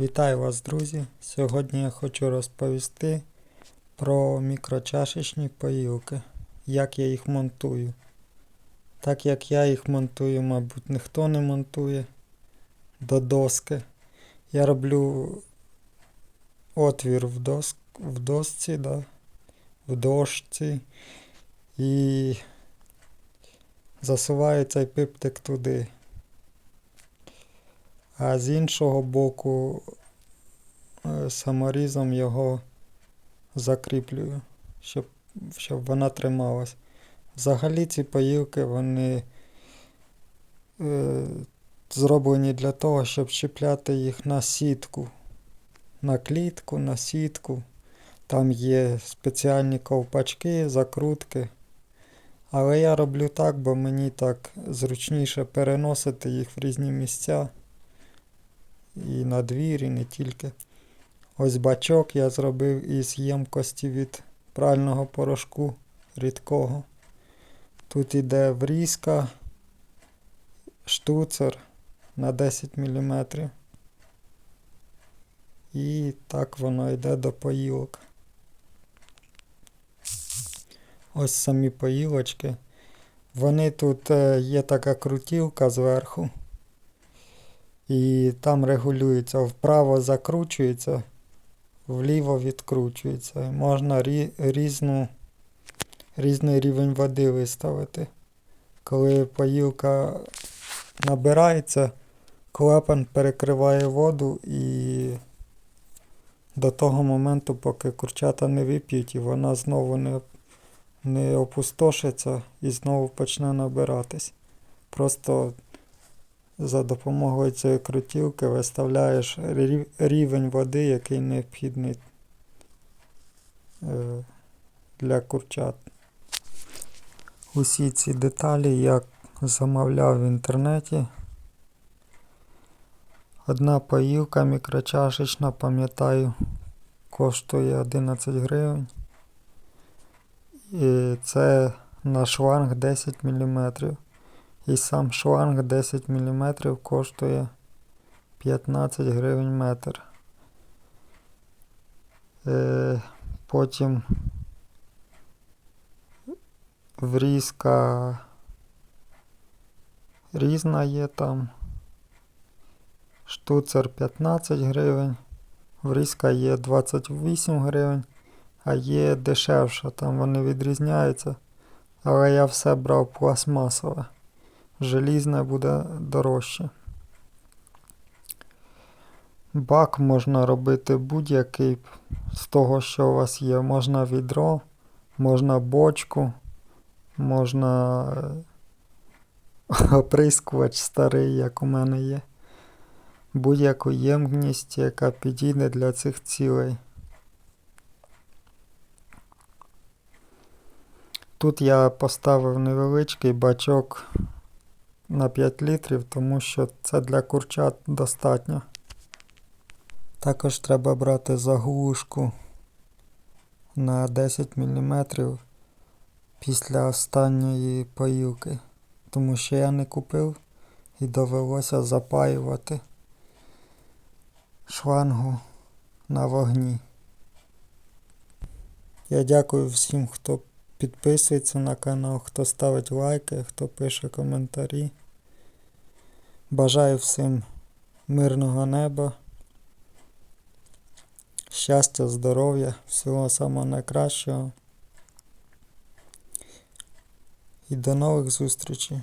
Вітаю вас, друзі! Сьогодні я хочу розповісти про мікрочашечні поїлки, як я їх монтую. Так як я їх монтую, мабуть, ніхто не монтує до доски. Я роблю отвір в, дос... в досці, да? в дошці і засуваю цей пиптик туди. А з іншого боку е, саморізом його закріплюю, щоб, щоб вона трималась. Взагалі ці поїлки вони е, зроблені для того, щоб чіпляти їх на сітку, на клітку, на сітку. Там є спеціальні ковпачки, закрутки. Але я роблю так, бо мені так зручніше переносити їх в різні місця. І на двір, і не тільки. Ось бачок я зробив із ємкості від прального порошку рідкого. Тут іде врізка, штуцер на 10 мм. І так воно йде до поїлок. Ось самі поїлочки. Вони тут е, є така крутілка зверху. І там регулюється, вправо закручується, вліво відкручується. Можна рі, різну, різний рівень води виставити. Коли поїлка набирається, клапан перекриває воду і до того моменту, поки курчата не вип'ють, і вона знову не, не опустошиться і знову почне набиратись. Просто за допомогою цієї крутілки виставляєш рівень води, який необхідний е, для курчат. Усі ці деталі я замовляв в інтернеті. Одна поїлка мікрочашечна, пам'ятаю, коштує 11 гривень. І це на шланг 10 мм. І сам шланг 10 мм коштує 15 гривень метр. Е, потім врізка різна є там. Штуцер 15 гривень. Врізка є 28 гривень, а є дешевша, там вони відрізняються. Але я все брав пластмасове. Желізне буде дорожче. Бак можна робити будь-який з того, що у вас є. Можна відро, можна бочку, можна е, оприскувач старий, як у мене є. Будь-яку ємність, яка підійде для цих цілей. Тут я поставив невеличкий бачок на 5 літрів, тому що це для курчат достатньо. Також треба брати заглушку на 10 мм після останньої поїлки, тому що я не купив і довелося запаювати шлангу на вогні. Я дякую всім, хто підписується на канал, хто ставить лайки, хто пише коментарі. Бажаю всім мирного неба, щастя, здоров'я, всього самого найкращого. І до нових зустрічей.